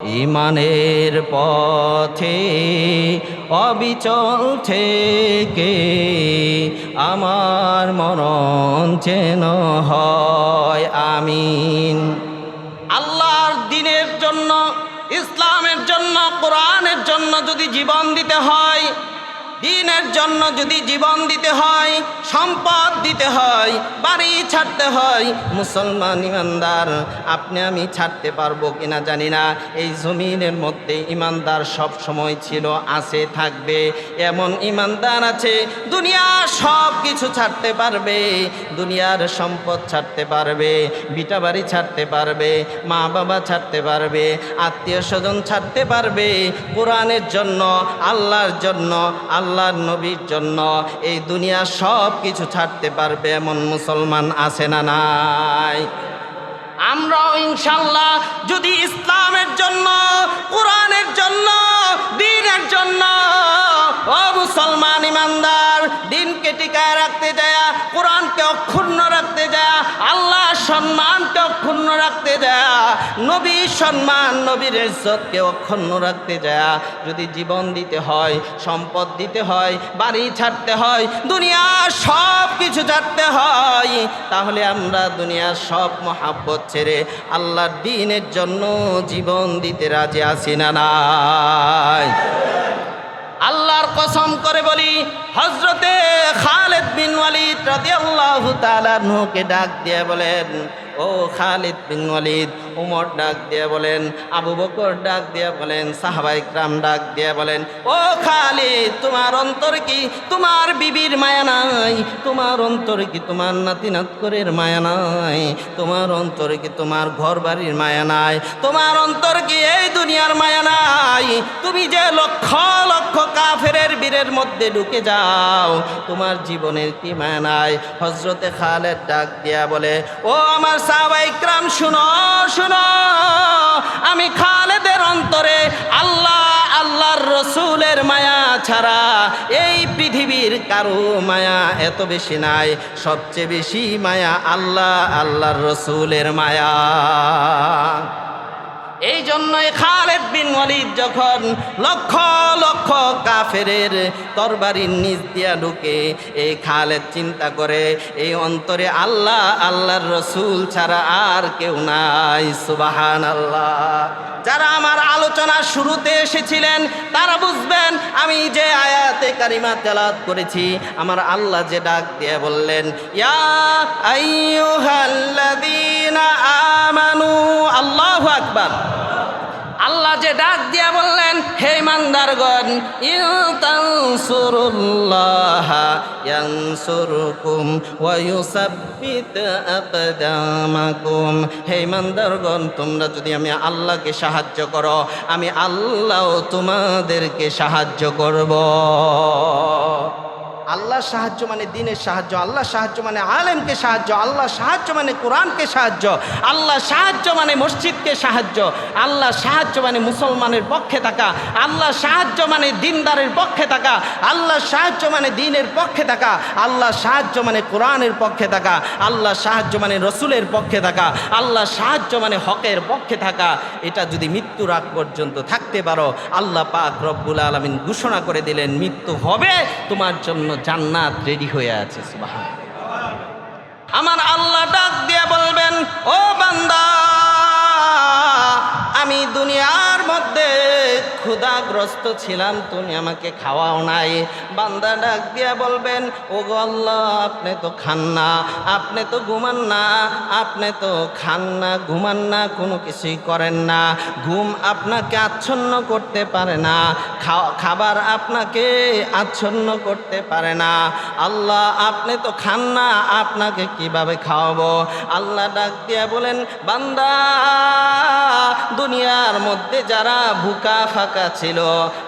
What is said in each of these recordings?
ইমানের পথে অবিচল থেকে আমার মরণ চেন হয়, আমিন। আল্লাহর দিনের জন্য, ইসলামের জন্য, কোরআনের জন্য যদি জীবন দিতে হয় দিনের জন্য যদি জীবন দিতে হয়, সম্পদ দিতে হয়, বাড়ি ছাড়তে হয়, মুসলমান ইমানদার, আপনি আমি ছাড়তে পারব কিনা জানি না। এই জমিনের মধ্যে ইমানদার সব সময় ছিল, আছে, থাকবে। এমন ইমানদার আছে দুনিয়ার সব কিছু ছাড়তে পারবে। দুনিয়ার সম্পদ ছাড়তে পারবে, বিটা বাড়ি ছাড়তে পারবে, মা বাবা ছাড়তে পারবে, আত্মীয় স্বজন ছাড়তে পারবে। কোরআনের জন্য, আল্লাহর জন্য আল্লাহর নবীর জন্য এই দুনিয়া সব কিছু ছাড়তে পারবে এমন মুসলমান আছে না নাই? আমরাও ইনশাল্লাহ যদি ইসলামের জন্য, কোরআনের জন্য, দিনের জন্য ও মুসলমান ইমানদার, দিনকে টিকায় রাখতে যায়, কোরআনকে অক্ষুণ্ণ রাখতে যায় আল্লাহ সম্মানকে অক্ষুণ্ণ রাখতে যায়, নবীর সম্মান, নবীর ইজ্জতকে অক্ষুণ্ণ রাখতে যায়, যদি জীবন দিতে হয়, সম্পদ দিতে হয়, বাড়ি ছাড়তে হয়, দুনিয়ার সব কিছু ছাড়তে হয়, তাহলে আমরা দুনিয়ার সব মহাব্বত ছেড়ে আল্লাহর দিনের জন্য জীবন দিতে রাজি আছি না নাই? আল্লাহর কসম করে বলি হজরতে খালেদ বিন ওয়ালিদ রাদিয়াল্লাহু তাআলা নুকে ডাক দিয়ে বলেন ও খালিদ বিন ওয়ালিদ, উমর ডাক দিয়ে বলেন, আবু বকর ডাক দিয়ে বলেন সাহাবাই ক্রাম ডাক দিয়ে বলেন, ও খালিদ, তোমার অন্তর কি তোমার বিবির মায়া নাই? তোমার অন্তর কি তোমার নাতি নাতকরের মায়া নাই? তোমার অন্তর কি তোমার ঘর বাড়ির মায়া নাই? তোমার অন্তর কি এই দুনিয়ার মায়া নাই? তুমি যে লক্ষ লক্ষ কাফেরের বীরের মধ্যে ঢুকে যাও, তোমার জীবনের কি মায়া নাই? হজরতে খালেদ ডাক দিয়া বলে, ও আমার সাহাবাই ক্রাম শুনো শুনো। আমি খালেদের অন্তরে আল্লাহ, আল্লাহর রসুলের মায়া ছাড়া এই পৃথিবীর কারও মায়া এত বেশি নাই। সবচেয়ে বেশি মায়া আল্লাহ, আল্লাহর রসুলের মায়া। এই জন্যই খালেদ বিন ওয়ালিদ যখন লক্ষ লক্ষ কাফেরের তরবারির নিচ দিয়া ঢুকে, এই খালেদ চিন্তা করে, এই অন্তরে আল্লাহ, আল্লাহর রসুল ছাড়া আর কেউ নাই সুবাহান আল্লাহ যারা আমার আলোচনার শুরুতে এসেছিলেন, তারা বুঝবেন, আমি যে আয়াতে কারিমা তেলাত করেছি, আমার আল্লাহ যে ডাক দিয়ে বললেন, ইয়া আমানু, আল্লাহু আকবার। আল্লাহ যে ডাক দিয়া বললেন, হে মান্দারগণ ইনতানসুরুল্লাহ ইয়ানসুরকুম ওয়া ইউসাব্বিত আকদামাকুম। হে মান্দারগণ তোমরা যদি আমি আল্লাহকে সাহায্য করো, আমি আল্লাহ তোমাদেরকে সাহায্য করব। আল্লাহ সাহায্য মানে দিনের সাহায্য আল্লাহ সাহায্য মানে আলেমকে সাহায্য আল্লাহ সাহায্য মানে কোরআনকে সাহায্য আল্লাহ সাহায্য মানে মসজিদকে সাহায্য আল্লাহ সাহায্য মানে মুসলমানের পক্ষে থাকা আল্লাহ সাহায্য মানে দিনদারের পক্ষে থাকা আল্লাহ সাহায্য মানে দিনের পক্ষে থাকা আল্লাহ সাহায্য মানে কোরআনের পক্ষে থাকা আল্লাহ সাহায্য মানে রসুলের পক্ষে থাকা আল্লাহ সাহায্য মানে হকের পক্ষে থাকা এটা যদি মৃত্যুর আগ পর্যন্ত থাকতে পারো আল্লাহ পাক রব্বুল আলমিন ঘোষণা করে দিলেন মৃত্যু হবে তোমার জন্য জান্নাত রেডি হয়ে আছে আমার আল্লাহ ডাক দিয়ে বলবেন ও বান্দা! আমি দুনিয়ার মধ্যে ক্ষুধাগ্রস্ত ছিলাম, তুমি আমাকে খাওয়াও নাই। বান্দা ডাক দিয়া বলবেন ও গল্লা আপনি তো খান না, আপনি তো ঘুমান না, আপনি তো খান না, ঘুমান না, কোনো কিছুই করেন না। ঘুম আপনাকে আচ্ছন্ন করতে পারে না খাবার আপনাকে আচ্ছন্ন করতে পারে না। আল্লাহ, আপনি তো খান না, আপনাকে কীভাবে খাওয়াবো? আল্লাহ ডাক দিয়া বলেন, বান্দা দুনিয়ার মধ্যে যারা ভুকা ফাঁকা ছিল,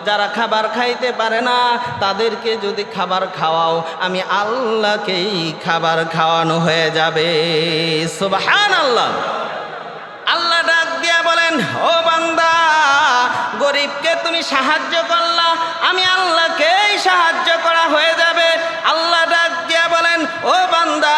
যারা খাবার খাইতে পারে না, তাদেরকে যদি খাবার খাওয়াও, আমি আল্লাহকেই খাবার খাওয়ানো হয়ে যাবে। সুবহান আল্লাহ আল্লাহ ডাক দিয়া বলেন, ও বান্দা, গরিবকে তুমি সাহায্য করলা, আমি আল্লাহকেই সাহায্য করা হয়ে যাবে। আল্লাহ ও বান্দা,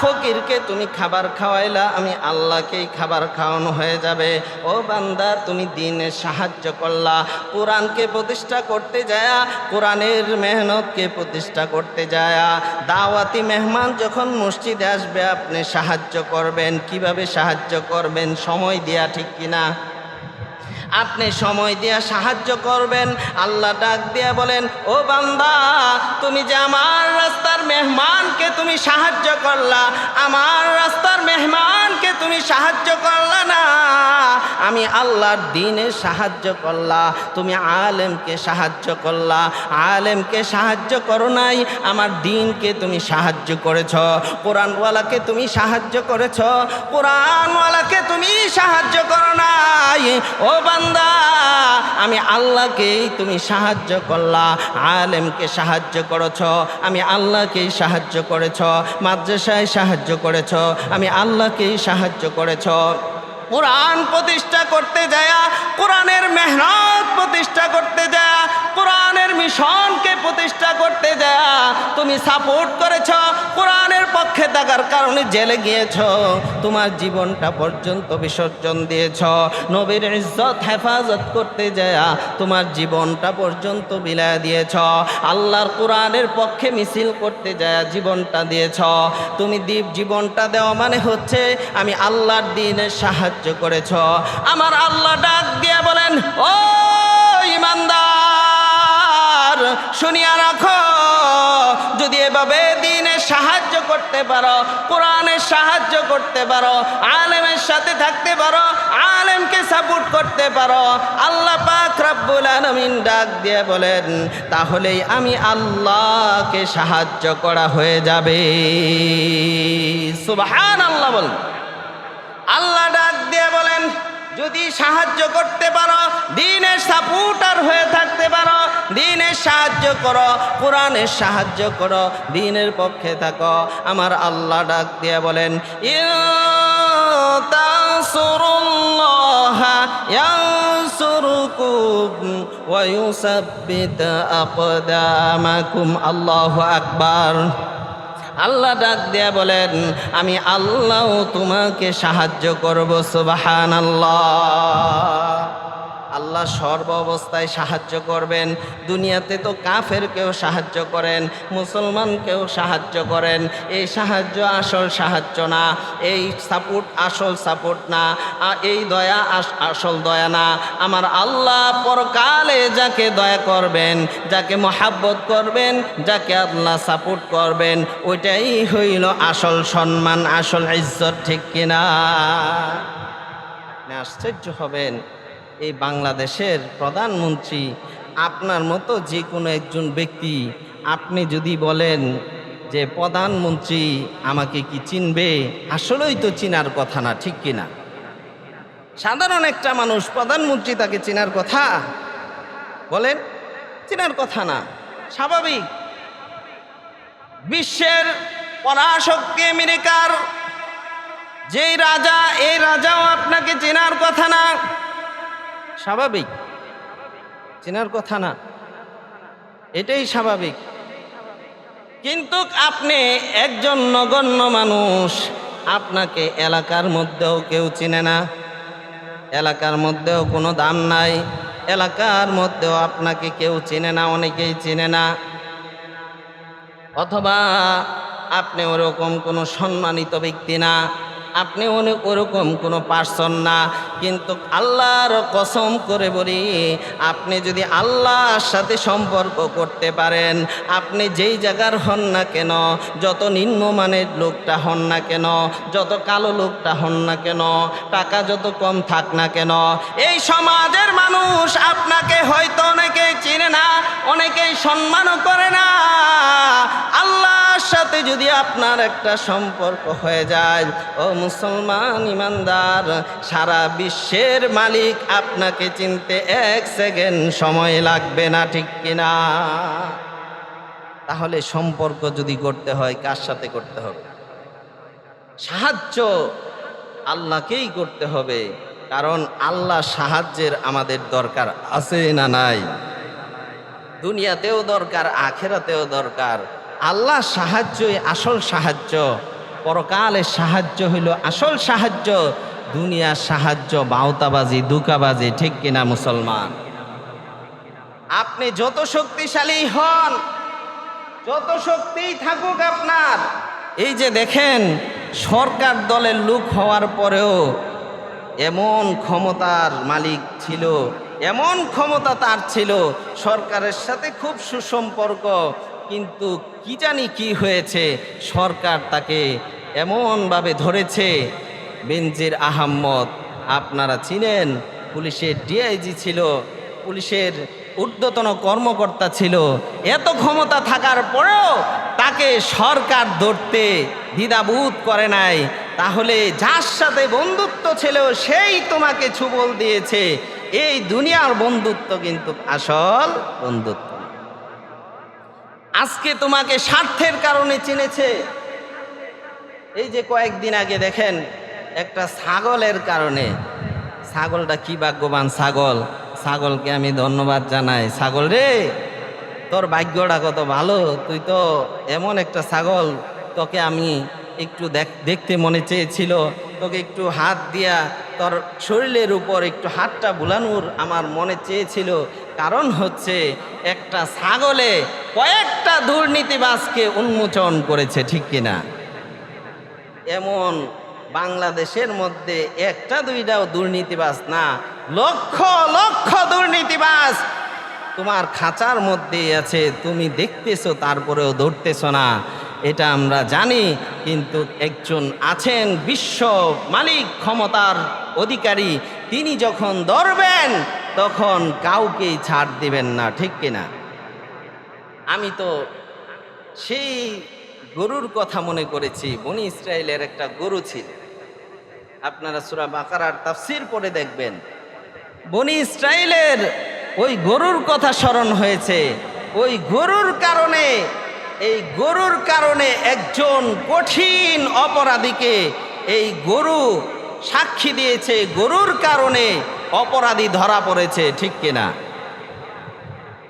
ফকিরকে তুমি খাবার খাওয়াইলা, আমি আল্লাহকেই খাবার খাওয়ানো হয়ে যাবে। ও বান্দা, তুমি দিনে সাহায্য করলা, কোরআনকে প্রতিষ্ঠা করতে যায়া, কোরআনের মেহনতকে প্রতিষ্ঠা করতে যায়া। দাওয়াতি মেহমান যখন মসজিদে আসবে, আপনি সাহায্য করবেন। কীভাবে সাহায্য করবেন, সময় দেয়া ঠিক কিনা? আপনি সময় দিয়া সাহায্য করবেন। আল্লাহ ডাক দিয়া বলেন, ও বান্দা, তুমি যে আমার রাস্তার মেহমানকে তুমি সাহায্য করলা, আমার রাস্তার মেহমানকে তুমি সাহায্য করলা না? আমি আল্লাহর দিনে সাহায্য করলা, তুমি আলেমকে সাহায্য করলা। আলেমকে সাহায্য করো নাই, আমার দিনকে তুমি সাহায্য করেছ। কোরআনওয়ালাকে তুমি সাহায্য করেছ, কোরআনওয়ালাকে তুমি সাহায্য করো নাই। ও বান্দা, আমি আল্লাহকেই তুমি সাহায্য করলা, আলেমকে সাহায্য করেছ, আমি আল্লাহকেই সাহায্য করেছ, মাদ্রাসায় সাহায্য করেছ, আমি আল্লাহকেই সাহায্য করেছ। কোরআন প্রতিষ্ঠা করতে যায়া, কোরআনের মেহনত প্রতিষ্ঠা করতে যায়া, কোরআনের মিশনকে প্রতিষ্ঠা করতে যায়া, তুমি সাপোর্ট করেছ, কোরআনের পক্ষে থাকার কারণে জেলে গিয়েছ, তোমার জীবনটা পর্যন্ত বিসর্জন দিয়েছ, নবীর ইজ্জত হেফাজত করতে যায়া, তোমার জীবনটা পর্যন্ত বিলায় দিয়েছ, আল্লাহর কোরআনের পক্ষে মিছিল করতে যায়া জীবনটা দিয়েছ, তুমি দ্বীপ জীবনটা দেওয়া মানে হচ্ছে আমি আল্লাহর দিনের সাহায্য করেছ। আমার আল্লাহ ডাক দিয়ে বলেন, ও ইমানদার, শুনিয়া রাখো, যদি এভাবে দিনে সাহায্য করতে পারো কোরআনের সাহায্য করতে পারো, আলেমের সাথে থাকতে পারো, আলেমকে সাপোর্ট করতে পারো, আল্লাহ পাক রাব্বুল আলামিন ডাক দিয়ে বলেন, তাহলেই আমি আল্লাহকে সাহায্য করা হয়ে যাবে। সুবহান আল্লাহ বলেন। আল্লাহ ডাক দিয়ে বলেন, যদি সাহায্য করতে পারো, দিনের সাপোর্টার হয়ে থাকতে পারো, দিনের সাহায্য করো, কোরআনের সাহায্য করো, দিনের পক্ষে থাকো। আমার আল্লাহ ডাক দিয়ে বলেন আল্লাহু আকবার। আল্লাহ ডাক দেয়া বলেন আমি আল্লাহ তোমাকে সাহায্য করব সুবাহান আল্লাহ আল্লাহ সর্ব অবস্থায় সাহায্য করবেন। দুনিয়াতে তো কাফের কেউ সাহায্য করেন, মুসলমানকেও সাহায্য করেন। এই সাহায্য আসল সাহায্য না, এই সাপোর্ট আসল সাপোর্ট না এই দয়া আস- আসল দয়া না। আমার আল্লাহ পরকালে যাকে দয়া করবেন, যাকে মহাব্বত করবেন, যাকে আল্লাহ সাপোর্ট করবেন, ওইটাই হইল আসল সম্মান, আসল ইজ্জত, ঠিক কিনা? আশ্চর্য হবেন। এই বাংলাদেশের প্রধানমন্ত্রী আপনার মতো যে কোনো একজন ব্যক্তি, আপনি যদি বলেন যে প্রধানমন্ত্রী আমাকে কি চিনবে, আসলেই তো চিনার কথা না, ঠিক কিনা সাধারণ একটা মানুষ প্রধানমন্ত্রী তাকে চেনার কথা? বলেন, চেনার কথা না, স্বাভাবিক। বিশ্বের পরাশক্তি আমেরিকার যেই রাজা, এই রাজাও আপনাকে চেনার কথা না। স্বাভাবিক। চেনার কথা না। এটাই স্বাভাবিক। কিন্তু আপনি একজন নগণ্য মানুষ, আপনাকে এলাকার মধ্যেও কেউ চিনে না। এলাকার মধ্যেও কোনো দাম নাই। এলাকার মধ্যেও আপনাকে কেউ চেনে না, অনেকেই চেনে না। অথবা আপনি ওরকম কোনো সম্মানিত ব্যক্তি না। আপনি অনেক ওরকম কোনো পার্সন না। কিন্তু আল্লাহর কসম করে বলি, আপনি যদি আল্লাহর সাথে সম্পর্ক করতে পারেন, আপনি যেই জায়গার হন না কেন, যত নিম্নমানের লোকটা হন না কেন, যত কালো লোকটা হন না কেন, টাকা যত কম থাক না কেন, এই সমাজের মানুষ আপনাকে হয়তো অনেকেই চিনে না, অনেকেই সম্মানও করে না। আল্লাহর সাথে যদি আপনার একটা সম্পর্ক হয়ে যায়, ও মুসলমান ইমানদার, সারা বিশ্বের মালিক, আপনাকে চিনতে এক সেকেন্ড সময় লাগবে না, ঠিক কিনা? তাহলে সম্পর্ক যদি করতে হয়, কার সাথে করতে হবে? সাহায্য আল্লাহকেই করতে হবে, কারণ আল্লাহ সাহায্যের আমাদের দরকার আছে না নাই? দুনিয়াতেও দরকার, আখেরাতেও দরকার। আল্লাহ সাহায্যই আসল সাহায্য। পরকালের সাহায্য হইল, আসল সাহায্য দুনিয়ার সাহায্য, বাউতাবাজি, দুকাবাজি, ঠিক কিনা মুসলমান? আপনি যত শক্তিশালী হন, যত শক্তিই থাকুক আপনার, এই যে দেখেন, সরকার দলের লোক হওয়ার পরেও এমন ক্ষমতার মালিক ছিল, এমন ক্ষমতা তার ছিল, সরকারের সাথে খুব সুসম্পর্ক, কিন্তু কি জানি কি হয়েছে, সরকার তাকে এমনভাবে ধরেছে বেনজির আহম্মদ। আপনারা চিনেন, পুলিশের ডিআইজি ছিল, পুলিশের ঊর্ধ্বতন কর্মকর্তা ছিল। এত ক্ষমতা থাকার পরেও তাকে সরকার ধরতে দ্বিধাবোধ করে নাই। তাহলে যার সাথে বন্ধুত্ব ছিল সেই তোমাকে ছুবল দিয়েছে। এই দুনিয়ার বন্ধুত্ব কিন্তু আসল বন্ধুত্ব। আজকে তোমাকে স্বার্থের কারণে চিনেছে। এই যে কয়েকদিন আগে দেখেন, একটা ছাগলের কারণে। ছাগলটা কি ভাগ্যবান ছাগল। ছাগলকে আমি ধন্যবাদ জানাই। ছাগল রে, তোর ভাগ্যটা কত ভালো। তুই তো এমন একটা ছাগল। তোকে আমি একটু দেখ- দেখতে মনে চেয়েছিল। তোকে একটু হাত দিয়া তোর শরীরের উপর একটু হাতটা বুলানোর আমার মনে চেয়েছিল। কারণ হচ্ছে, একটা ছাগলে কয়েকটা দুর্নীতিবাজকে উন্মোচন করেছে, ঠিক কিনা? এমন বাংলাদেশের মধ্যে একটা, দুইটাও দুর্নীতিবাজ না। লক্ষ লক্ষ দুর্নীতিবাজ। তোমার খাঁচার মধ্যেই আছে, তুমি দেখতেছো, তারপরেও ধরতেছো না। এটা আমরা জানি, কিন্তু একজন আছেন বিশ্ব মালিক, ক্ষমতার অধিকারী। তিনি যখন ধরবেন, তখন কাউকেই ছাড় দিবেন না, ঠিক কিনা? আমি তো সেই গরুর কথা মনে করেছি, বনি ইসরায়েলের একটা গরু ছিল। আপনারা সুরা বাকারার তাফসির পড়ে দেখবেন। বনি ইসরায়েলের ওই গরুর কথা স্মরণ হয়েছে। ওই গরুর কারণে, এই গরুর কারণে একজন কঠিন অপরাধীকে এই গরু সাক্ষী দিয়েছে। গরুর কারণে অপরাধী ধরা পড়েছে, ঠিক কিনা?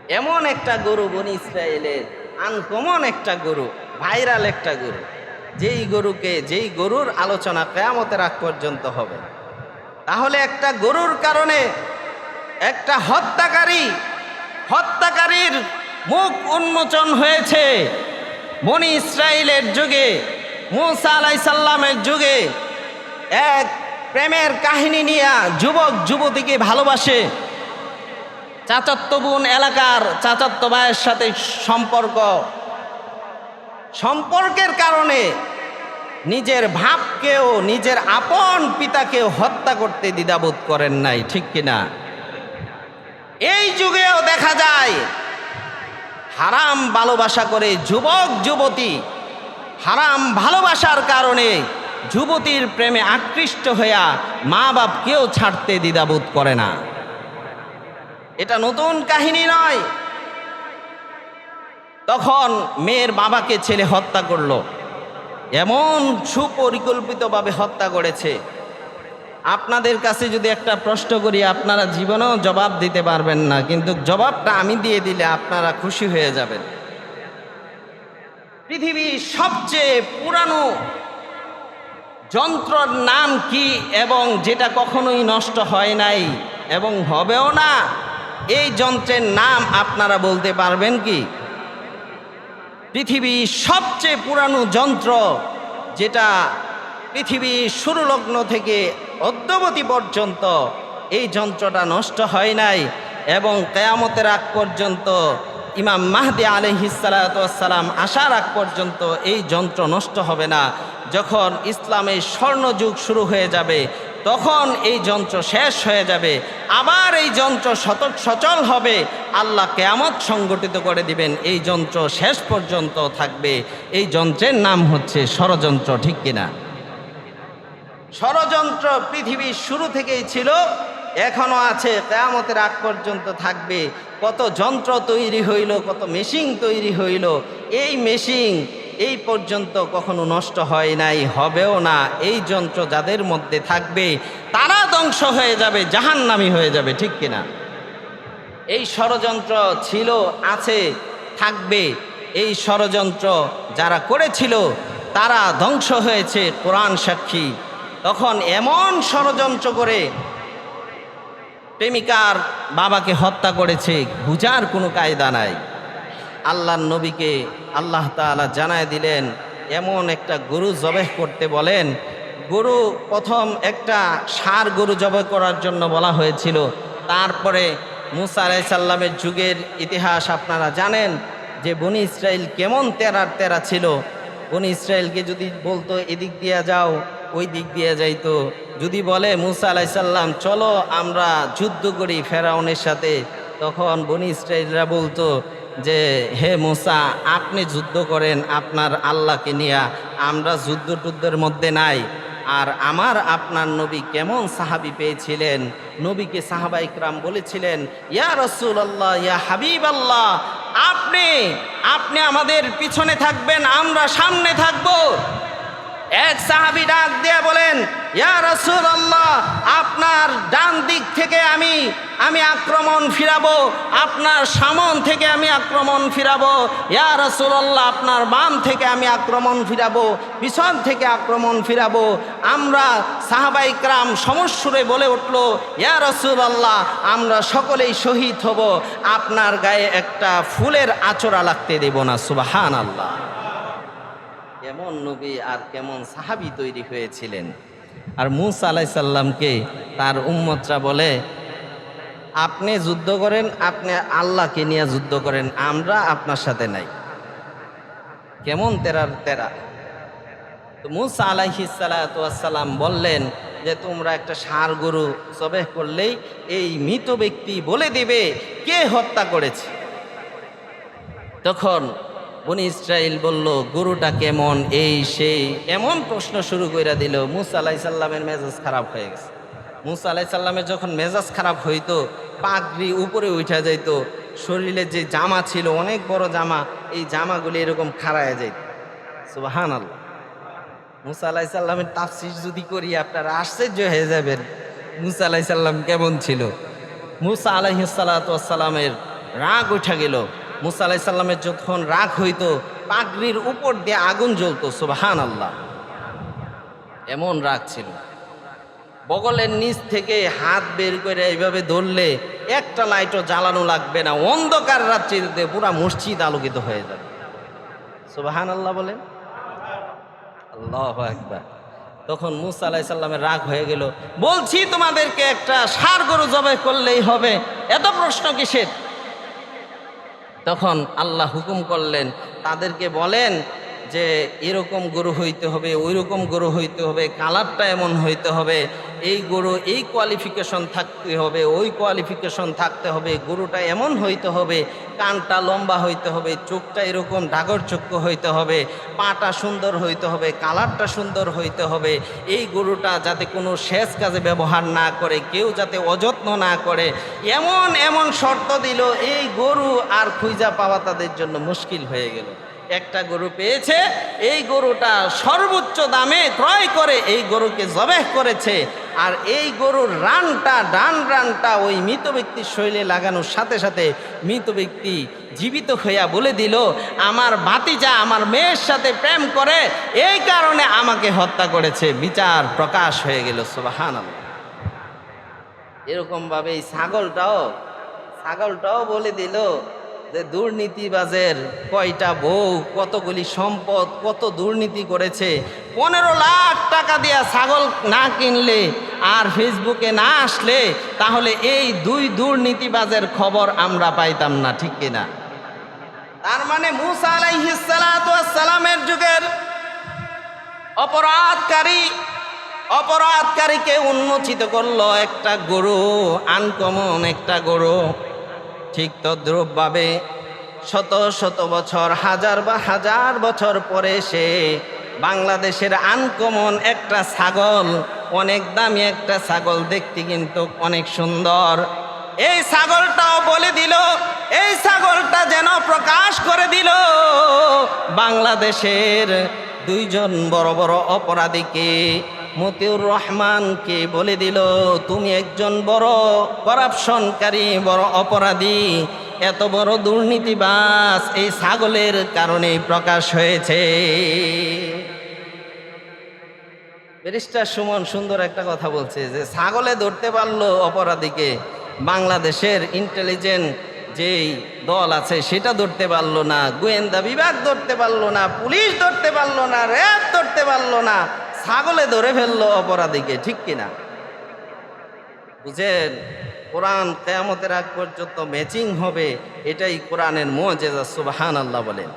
এমন একটা গরু বনি ইসরায়েলের, আনকমন একটা গরু। ভাইরাল একটা গরু। যেই গরুকে, যেই গরুর আলোচনা কেয়ামতের আগ পর্যন্ত হবে। তাহলে একটা গরুর কারণে একটা হত্যাকারী, হত্যাকারীর মুখ উন্মোচন হয়েছে। বনি ইসরায়েলের যুগে, মুসা আলাইসাল্লামের যুগে এক প্রেমের কাহিনী নিয়ে যুবক যুবতীকে ভালোবাসে। চাচাত্ত বোন এলাকার চাচাত্ত ভাইয়ের সাথে সম্পর্ক সম্পর্কের কারণে নিজের ভাবকেও, নিজের আপন পিতাকেও হত্যা করতে দ্বিধাবোধ করেন নাই, ঠিক কিনা এই যুগেও দেখা যায়, হারাম ভালোবাসা করে যুবক, যুবতী, হারাম ভালোবাসার কারণে যুবতীর প্রেমে আকৃষ্ট হইয়া মা বাপকেও ছাড়তে দ্বিধাবোধ করে না। এটা নতুন কাহিনী নয় তখন মেয়ের বাবাকে ছেলে হত্যা করল। এমন সুপরিকল্পিতভাবে হত্যা করেছে। আপনাদের কাছে যদি একটা প্রশ্ন করি, আপনারা জীবনেও জবাব দিতে পারবেন না, কিন্তু জবাবটা আমি দিয়ে দিলে আপনারা খুশি হয়ে যাবেন। পৃথিবীর সবচেয়ে পুরানো যন্ত্রর নাম কি এবং যেটা কখনোই নষ্ট হয় নাই এবং হবেও না, এই যন্ত্রের নাম আপনারা বলতে পারবেন কি? পৃথিবীর সবচেয়ে পুরানো যন্ত্র, যেটা পৃথিবীর শুরুলগ্ন থেকে অদ্যবধি পর্যন্ত এই যন্ত্রটা নষ্ট হয় নাই এবং কেয়ামতের আগ পর্যন্ত ইমাম মাহদি আলহিসালাম আসার আগ পর্যন্ত এই যন্ত্র নষ্ট হবে না। যখন ইসলামের স্বর্ণযুগ শুরু হয়ে যাবে তখন এই যন্ত্র শেষ হয়ে যাবে। আবার এই যন্ত্র সত সচল হবে। আল্লাহ কেয়ামত সংগঠিত করে দিবেন। এই যন্ত্র শেষ পর্যন্ত থাকবে। এই যন্ত্রের নাম হচ্ছে ষড়যন্ত্র, ঠিক কিনা ষড়যন্ত্র পৃথিবীর শুরু থেকেই ছিল, এখনও আছে, কেয়ামতের আগ পর্যন্ত থাকবে। কত যন্ত্র তৈরি হইল, কত মেশিন তৈরি হইল। এই মেশিন এই পর্যন্ত কখনো নষ্ট হয় নাই, হবেও না। এই যন্ত্র যাদের মধ্যে থাকবে, তারা ধ্বংস হয়ে যাবে, জাহান্নামি হয়ে যাবে, ঠিক কিনা? এই ষড়যন্ত্র ছিল, আছে, থাকবে। এই ষড়যন্ত্র যারা করেছিল, তারা ধ্বংস হয়েছে কোরআন সাক্ষী। তখন এমন ষড়যন্ত্র করে প্রেমিকার বাবাকে হত্যা করেছে, বুঝার কোনো কায়দা নাই। আল্লাহর নবীকে আল্লাহ তাআলা জানায় দিলেন, এমন একটা গরু জবেহ করতে বলেন। গরু প্রথম একটা সার গরু জবাই করার জন্য বলা হয়েছিল। তারপরে মুসা আলাইসাল্লামের যুগের ইতিহাস আপনারা জানেন যে বনি ইসরায়েল কেমন তেরার তেরা ছিল। বনি ইসরায়েলকে যদি বলতো, এদিক দিয়ে যাও, ওই দিক দিয়ে যাইতো। যদি বলে, মুসা আলাইসাল্লাম চলো আমরা যুদ্ধ করি ফেরাউনের সাথে। তখন বনি ইসরায়েলরা বলতো যে, হে মুসা, আপনি যুদ্ধ করেন, আপনার আল্লাহকে নিয়ে। আমরা যুদ্ধ টুদ্ধের মধ্যে নাই। আর আমার আপনার নবী কেমন সাহাবি পেয়েছিলেন? নবীকে সাহাবা ইকরাম বলেছিলেন, ইয়া রসুল আল্লাহ ইয়া হাবিব আল্লাহ আপনি আপনি আমাদের পিছনে থাকবেন, আমরা সামনে থাকব। এক সাহাবি ডাক দিয়ে বলেন আল্লাহ আপনার ডান দিক থেকে আমি আমি আক্রমণ ফিরাবো, আপনার সামন থেকে আমি আক্রমণ ফিরাবো, ইয়া রসুল আল্লাহ আপনার বাম থেকে আমি আক্রমণ ফিরাবো, পিছন থেকে আক্রমণ ফিরাবো। আমরা সাহাবাই ক্রাম সমস্যরে বলে উঠল, ইয়া রসুল আল্লাহ আমরা সকলেই শহীদ হব, আপনার গায়ে একটা ফুলের আচরা লাগতে দেব না সুবাহান আল্লাহ কেমন নবী আর কেমন সাহাবি তৈরি হয়েছিলেন। আর মুসা আলাইসাল্লামকে তার উম্মতরা বলে, আপনি যুদ্ধ করেন, আপনি আল্লাহকে নিয়ে যুদ্ধ করেন, আমরা আপনার সাথে নাই। কেমন তেরার তেরা? তো মুসা আলাইহিসালাম বললেন যে, তোমরা একটা সার গরু সবে করলেই এই মৃত ব্যক্তি বলে দিবে কে হত্যা করেছে? তখন বনি ইসরায়েল বলল, গরুটা কেমন? এই সেই। এমন প্রশ্ন শুরু করে দিল, মুসা আলাহি সাল্লামের মেজাজ খারাপ হয়ে গেছে। মুসা আলাহি সাল্লামের যখন মেজাজ খারাপ হইতো, পাগড়ি উপরে উঠা যাইত, শরীরে যে জামা ছিল, অনেক বড় জামা, এই জামাগুলি এরকম খাড়ায় যাইত। সুবাহান আল্লাহ মুসা আলাহি সাল্লামের তাফসির যদি করি, আপনারা আশ্চর্য হয়ে যাবেন, মুসা আলাহি সাল্লাম কেমন ছিল। মুসা আলাইসাল্লামের রাগ উঠা গেল। মুসা আলাইসাল্লামের যখন রাগ হইতো, পাগড়ির উপর দিয়ে আগুন জ্বলতো সুবাহান আল্লাহ এমন রাগ ছিল। বগলের নিচ থেকে হাত বের করে এইভাবে ধরলে একটা লাইটও জ্বালানো লাগবে না, অন্ধকার রাত্রিতে পুরা মসজিদ আলোকিত হয়ে যাবে। সুবাহান আল্লাহ বলেন। আল্লাহ একবার তখন মুসা আলাহি সাল্লামের রাগ হয়ে গেল, বলছি তোমাদেরকে একটা সার গরু জবাই করলেই হবে, এত প্রশ্ন কিসের? তখন আল্লাহ হুকুম করলেন তাদেরকে বলেন যে এরকম গরু হইতে হবে ওই রকম গরু হইতে হবে, কালারটা এমন হইতে হবে, এই গরু, এই কোয়ালিফিকেশন থাকতে হবে, ওই কোয়ালিফিকেশন থাকতে হবে, গরুটা এমন হইতে হবে, কানটা লম্বা হইতে হবে, চোখটা এরকম ডাগর চক্ষু হইতে হবে, পাটা সুন্দর হইতে হবে, কালারটা সুন্দর হইতে হবে, এই গরুটা যাতে কোনো শেষ কাজে ব্যবহার না করে, কেউ যাতে অযত্ন না করে, এমন এমন শর্ত দিল, এই গরু আর খুঁজা পাওয়া তাদের জন্য মুশকিল হয়ে গেল। একটা গরু পেয়েছে, এই গরুটা সর্বোচ্চ দামে ক্রয় করে এই গরুকে জবেহ করেছে। আর এই গরুর রানটা, ডান রানটা ওই মৃত ব্যক্তির শৈলে লাগানোর সাথে সাথে মৃত ব্যক্তি জীবিত হইয়া বলে দিল, আমার ভাতিজা আমার মেয়ের সাথে প্রেম করে, এই কারণে আমাকে হত্যা করেছে। বিচার প্রকাশ হয়ে গেল সুবাহান এরকমভাবে এই ছাগলটাও ছাগলটাও বলে দিল যে দুর্নীতিবাজের কয়টা বউ, কতগুলি সম্পদ, কত দুর্নীতি করেছে, পনেরো লাখ টাকা দিয়া ছাগল না কিনলে আর ফেসবুকে না আসলে, তাহলে এই দুই দুর্নীতিবাজের খবর আমরা পাইতাম না, ঠিক কিনা? তার মানে মুসা যুগের অপরাধকারী, অপরাধকারীকে উন্মোচিত করল একটা গরু, আনকমন একটা গরু। ঠিক তদ্রূপভাবে শত শত বছর, হাজার বা হাজার বছর পরে সে বাংলাদেশের আনকমন একটা ছাগল, অনেক দামি একটা ছাগল দেখতে কিন্তু অনেক সুন্দর। এই ছাগলটাও বলে দিল, এই ছাগলটা যেন প্রকাশ করে দিল বাংলাদেশের দুইজন বড় বড় অপরাধীকে। মতিউর রহমানকে বলে দিল, তুমি একজন বড় করাপশনকারী, বড় অপরাধী। এত বড় দুর্নীতিবাস এই ছাগলের কারণে প্রকাশ হয়েছে। ব্যারিস্টার সুমন সুন্দর একটা কথা বলছে যে, ছাগলে ধরতে পারল অপরাধীকে। বাংলাদেশের ইন্টেলিজেন্ট যেই দল আছে, সেটা ধরতে পারল না। গোয়েন্দা বিভাগ ধরতে পারল না, পুলিশ ধরতে পারল না, র্যাব ধরতে পারল না। ছাগলে ধরে ফেলল অপরাধীকে, ঠিক কিনা? বুঝেন, কোরআন কেয়ামতের আগ পর্যন্ত ম্যাচিং হবে, এটাই কোরআনের মোজেজা সুবাহান আল্লাহ বলেন।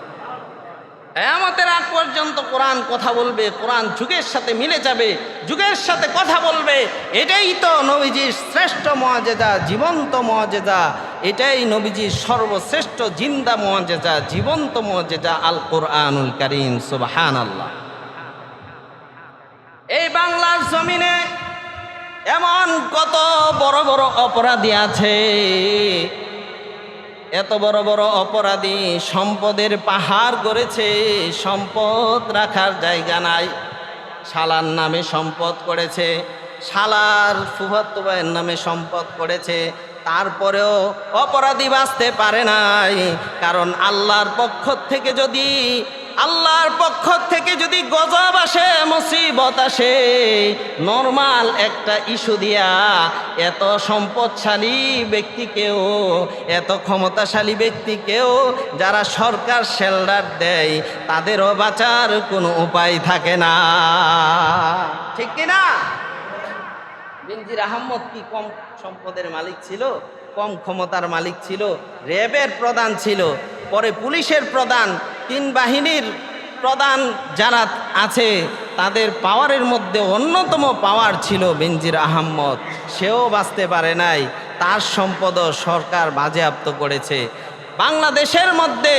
কেয়ামতের আগ পর্যন্ত কোরআন কথা বলবে, কোরআন যুগের সাথে মিলে যাবে, যুগের সাথে কথা বলবে, এটাই তো নবীজির শ্রেষ্ঠ মজেদা জীবন্ত মজেদা এটাই নবীজির সর্বশ্রেষ্ঠ জিন্দা মজেদা জীবন্ত মজেদা আল কোরআনুল করিম সুবাহান আল্লাহ এই বাংলার জমিনে এমন কত বড় বড় অপরাধী আছে। এত বড় বড় অপরাধী সম্পদের পাহাড় করেছে, সম্পদ রাখার জায়গা নাই। শালার নামে সম্পদ করেছে, শালার ফুফাতো ভাইয়ের নামে সম্পদ করেছে। তারপরেও অপরাধী বাঁচতে পারে নাই, কারণ আল্লাহর পক্ষ থেকে যদি আল্লাহর পক্ষ থেকে যদি গজব আসে, মুসিবত আসে নর্মাল একটা ইস্যু দিয়া এত সম্পদশালী ব্যক্তিকেও, এত ক্ষমতাশালী ব্যক্তিকেও যারা সরকার শেল্ডার দেয়, তাদেরও বাঁচার কোনো উপায় থাকে না। ঠিক কিনা বেনজির আহম্মদ কি কম সম্পদের মালিক ছিল? কম ক্ষমতার মালিক ছিল? র্যাবের প্রধান ছিল? পরে পুলিশের প্রধান? তিন বাহিনীর প্রধান যারা আছে, তাদের পাওয়ারের মধ্যে অন্যতম পাওয়ার ছিল বেনজির আহম্মদ। সেও বাঁচতে পারে নাই। তার সম্পদও সরকার বাজেয়াপ্ত করেছে। বাংলাদেশের মধ্যে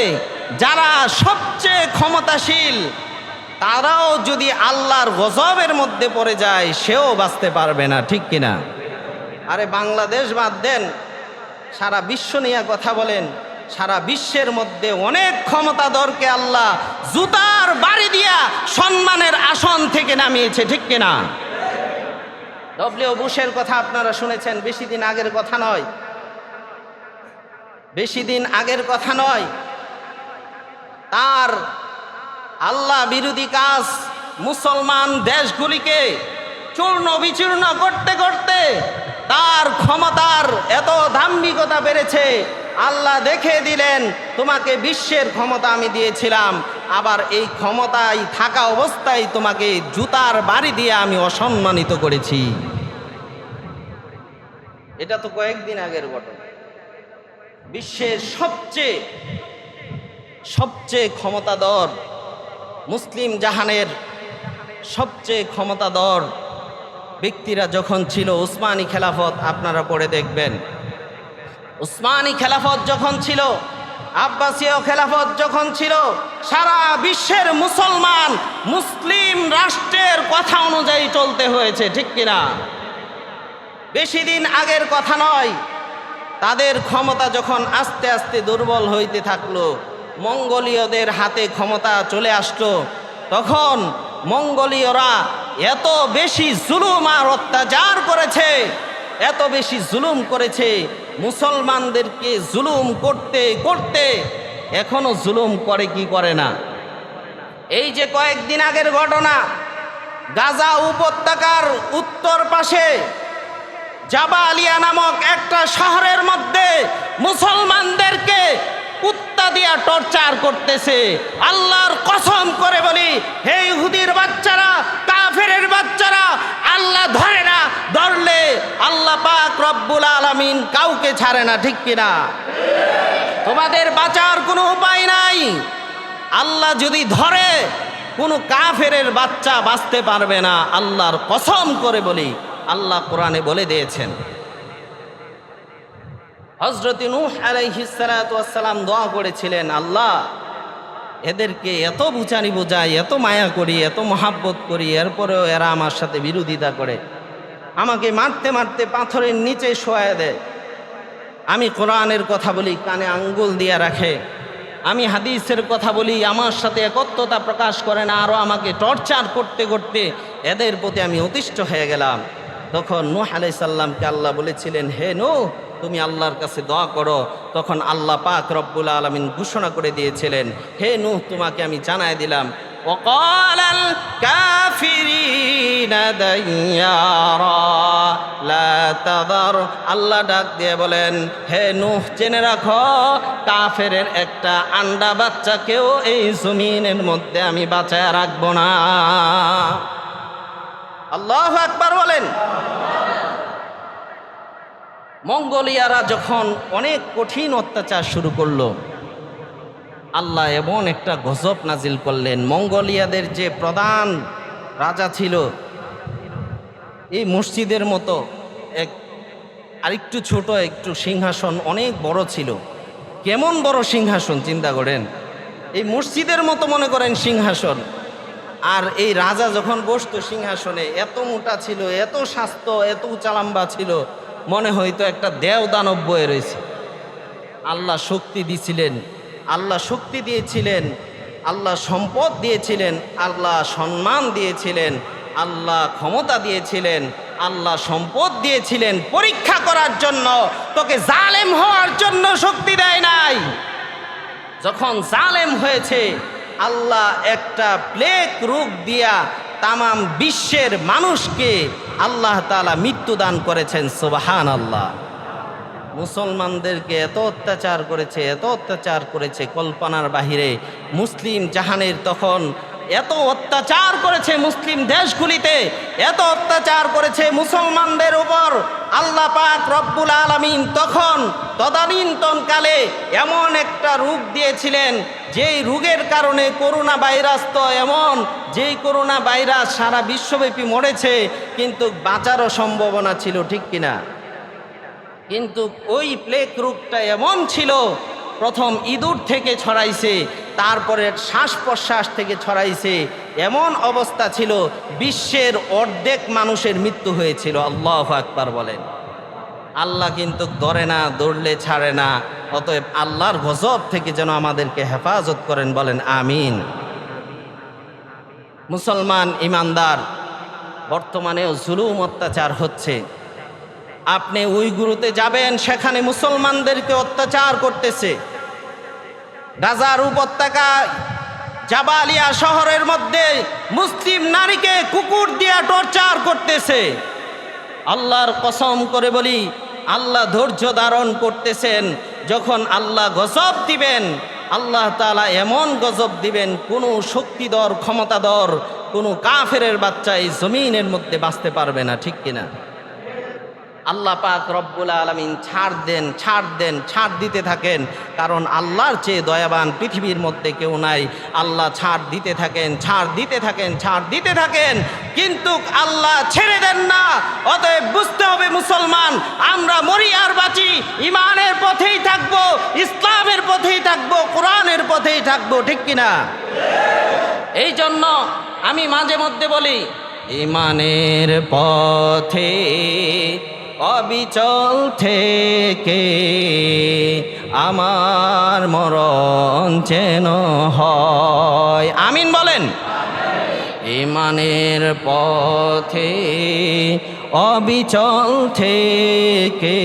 যারা সবচেয়ে ক্ষমতাশীল, তারাও যদি আল্লাহর গজবের মধ্যে পড়ে যায়, সেও বাঁচতে পারবে না, ঠিক কিনা? আরে বাংলাদেশ বাদ দেন, সারা বিশ্ব নিয়ে কথা বলেন। সারা বিশ্বের মধ্যে অনেক ক্ষমতাধরকে আল্লাহ জুতার বাড়ি দিয়া সম্মানের আসন থেকে নামিয়েছে, ঠিক কিনা? ডব্লিউ বুশের কথা আপনারা শুনেছেন, বেশি দিন আগের কথা নয়। বেশি দিন আগের কথা নয়। তার আল্লাহ বিরোধী কাজ মুসলমান দেশগুলিকে চূর্ণ বিচূর্ণ করতে করতে তার ক্ষমতার এত দাম্ভিকতা বেড়েছে। আল্লাহ দেখে দিলেন, তোমাকে বিশ্বের ক্ষমতা আমি দিয়েছিলাম, আবার এই ক্ষমতায় থাকা অবস্থায় তোমাকে জুতার বাড়ি দিয়ে আমি অসম্মানিত করেছি। এটা তো কয়েকদিন আগের ঘটনা। বিশ্বের সবচেয়ে সবচেয়ে ক্ষমতাধর মুসলিম জাহানের সবচেয়ে ক্ষমতাধর ব্যক্তিরা যখন ছিল উসমানী খেলাফত, আপনারা পড়ে দেখবেন। উসমানী খেলাফত যখন ছিল, আব্বাসীয় খেলাফত যখন ছিল, সারা বিশ্বের মুসলমান মুসলিম রাষ্ট্রের কথা অনুযায়ী চলতে হয়েছে, ঠিক কিনা? বেশি দিন আগের কথা নয়, তাদের ক্ষমতা যখন আস্তে আস্তে দুর্বল হইতে থাকল, মঙ্গোলীয়দের হাতে ক্ষমতা চলে আসতো তখন মঙ্গোলীয়রা এত বেশি জুলুম আর অত্যাচার করেছে, এত বেশি জুলুম করেছে মুসলমানদেরকে জুলুম করতে করতে এখনও জুলুম করে কি করে না? এই যে কয়েকদিন আগের ঘটনা, গাজা উপত্যকার উত্তর পাশে জাবালিয়া নামক একটা শহরের মধ্যে মুসলমানদেরকে কুত্তা দিয়া টর্চার করতেছে। আল্লাহর কসম করে বলি, হে ইহুদির বাচ্চারা, কাফেরের বাচ্চারা, আল্লাহ ধরে না, ধরলে রব্বুল আলামিন কাউকে ছাড়ে না, ঠিক কিনা? তোমাদের বাঁচার কোনো উপায় নাই। আল্লাহ যদি ধরে, কোনো কাফেরের বাচ্চা বাঁচতে পারবে না, আল্লাহর কসম করে বলি, আল্লাহ কোরআনে বলে দিয়েছেন। হজরত নূহ আলাইহিসালাম দোয়া করেছিলেন, আল্লাহ, এদেরকে এত বুচানি বোঝাই, এত মায়া করি, এত মহাব্বত করি, এরপরেও এরা আমার সাথে বিরোধিতা করে। আমাকে মারতে মারতে পাথরের নিচে শোয়া দেয়। আমি কোরআনের কথা বলি, কানে আঙ্গুল দিয়ে রাখে। আমি হাদিসের কথা বলি, আমার সাথে একত্রতা প্রকাশ করে না আরও আমাকে টর্চার করতে করতে এদের প্রতি আমি অতিষ্ঠ হয়ে গেলাম। তখন নুহ আলাই সাল্লামকে আল্লাহ বলেছিলেন, হে নু তুমি আল্লাহর কাছে দোয়া করো। তখন আল্লাহ পাক রব্বুল আলমিন ঘোষণা করে দিয়েছিলেন, হে নুহ, তোমাকে আমি জানায় দিলাম। অকাল কাফিরি আল্লাহ ডাক দিয়ে বলেন, হে নূহ, জেনে রাখো, কাফেরের একটা আন্ডা বাচ্চাকেও এই জমিনের মধ্যে আমি বাঁচায় রাখব না। আল্লাহ আকবার বলেন। মঙ্গোলিয়ারা যখন অনেক কঠিন অত্যাচার শুরু করল, আল্লাহ এমন একটা গজব নাজিল করলেন। মঙ্গোলিয়াদের যে প্রধান রাজা ছিল এই মসজিদের মতো এক আরেকটু ছোট, একটু সিংহাসন অনেক বড় ছিল। কেমন বড় সিংহাসন, চিন্তা করেন? এই মসজিদের মতো মনে করেন সিংহাসন। আর এই রাজা যখন বসত সিংহাসনে, এত মোটা ছিল, এত স্বাস্থ্য, এত উচালাম্বা ছিল, মনে হয়তো একটা দেও দানব বয়ে রয়েছে। আল্লাহ শক্তি দিছিলেন, আল্লাহ শক্তি দিয়েছিলেন, আল্লাহ সম্পদ দিয়েছিলেন, আল্লাহ সম্মান দিয়েছিলেন আল্লাহ ক্ষমতা দিয়েছিলেন, আল্লাহ সম্পদ দিয়েছিলেন পরীক্ষা করার জন্য। তোকে জালেম হওয়ার জন্য শক্তি দেয় নাই। যখন জালেম হয়েছে, আল্লাহ একটা প্লেগ রূপ দিয়া তামাম বিশ্বের মানুষকে আল্লাহ তাআলা মৃত্যুদান করেছেন সুবাহান আল্লাহ মুসলমানদেরকে এত অত্যাচার করেছে, এত অত্যাচার করেছে কল্পনার বাহিরে। মুসলিম জাহানের তখন এত অত্যাচার করেছে মুসলিম দেশগুলিতে, এত অত্যাচার করেছে মুসলমানদের উপর। আল্লাহ পাক রব্বুল আলমিন তখন তদানীন্তনকালে এমন একটা রূপ দিয়েছিলেন, যেই রোগের কারণে করোনা ভাইরাস তো এমন, যেই করোনা ভাইরাস সারা বিশ্বব্যাপী মরেছে, কিন্তু বাঁচারও সম্ভাবনা ছিল, ঠিক কিনা? কিন্তু ওই প্লেগ রোগটা এমন ছিল, প্রথম ইঁদুর থেকে ছড়াইছে তারপরে শ্বাস প্রশ্বাস থেকে ছড়াইছে। এমন অবস্থা ছিল, বিশ্বের অর্ধেক মানুষের মৃত্যু হয়েছিল। আল্লাহ আকবার বলেন। আল্লাহ কিন্তু ধরে না দৌড়লে ছাড়ে না। অতএব আল্লাহর গজব থেকে যেন আমাদেরকে হেফাজত করেন বলেন, আমিন। মুসলমান ইমানদার, বর্তমানেও জুলুম অত্যাচার হচ্ছে। আপনি উইগুরুতে যাবেন, সেখানে মুসলমানদেরকে অত্যাচার করতেছে। গাজার উপত্যকা জাবালিয়া শহরের মধ্যে মুসলিম নারীকে কুকুর দিয়া টর্চার করতেছে। আল্লাহর কসম করে বলি, আল্লাহ ধৈর্য ধারণ করতেছেন। যখন আল্লাহ গজব দিবেন, আল্লাহ তালা এমন গজব দিবেন, কোনো শক্তিধর, ক্ষমতাধর, কোনো কাফেরের বাচ্চা এই জমিনের মধ্যে বাঁচতে পারবে না, ঠিক কিনা? আল্লাহ পাক রব্বুল আলমিন ছাড় দেন ছাড় দেন, ছাড় দিতে থাকেন। কারণ আল্লাহর চেয়ে দয়াবান পৃথিবীর মধ্যে কেউ নাই। আল্লাহ ছাড় দিতে থাকেন, ছাড় দিতে থাকেন, ছাড় দিতে থাকেন। কিন্তু আল্লাহ ছেড়ে দেন না। অতএব বুঝতে হবে মুসলমান, আমরা মরি আর বাঁচি। ইমানের পথেই থাকব, ইসলামের পথেই থাকব, কোরআনের পথেই থাকব, ঠিক কিনা? এই জন্য আমি মাঝে মধ্যে বলি, ইমানের পথে অবিচল থেকে আমার মরণ যেন হয়। আমিন বলেন। ইমানের পথে অবিচল থেকে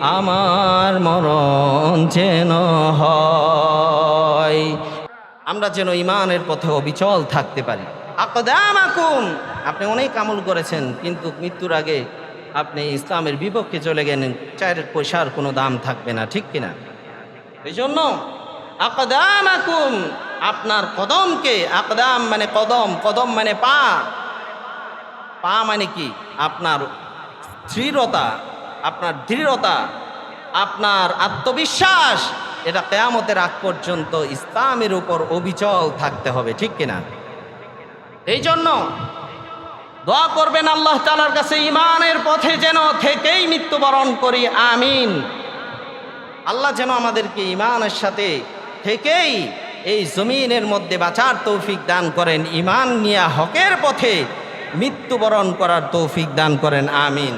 আমার মরণ যেন হয়। আমরা যেন ইমানের পথে অবিচল থাকতে পারি। আপনি অনেক আমল করেছেন, কিন্তু মৃত্যুর আগে আপনি ইসলামের বিপক্ষে চলে গেলেন চার পয়সার কোনো দাম থাকবে না, ঠিক কিনা? এই জন্য আপনার কদমকে, আকদাম মানে কদম কদম মানে পা। পা মানে কি? আপনার দৃঢ়তা আপনার দৃঢ়তা, আপনার আত্মবিশ্বাস, এটা কেয়ামতের আগ পর্যন্ত ইসলামের উপর অবিচল থাকতে হবে, ঠিক কিনা? এই জন্য দোয়া করবেন আল্লাহ তালার কাছে ইমানের পথে যেন থেকেই মৃত্যুবরণ করি, আমিন। আল্লাহ যেন আমাদেরকে ইমানের সাথে থেকেই এই জমিনের মধ্যে বাঁচার তৌফিক দান করেন ইমান নিয়া হকের পথে মৃত্যুবরণ করার তৌফিক দান করেন, আমিন।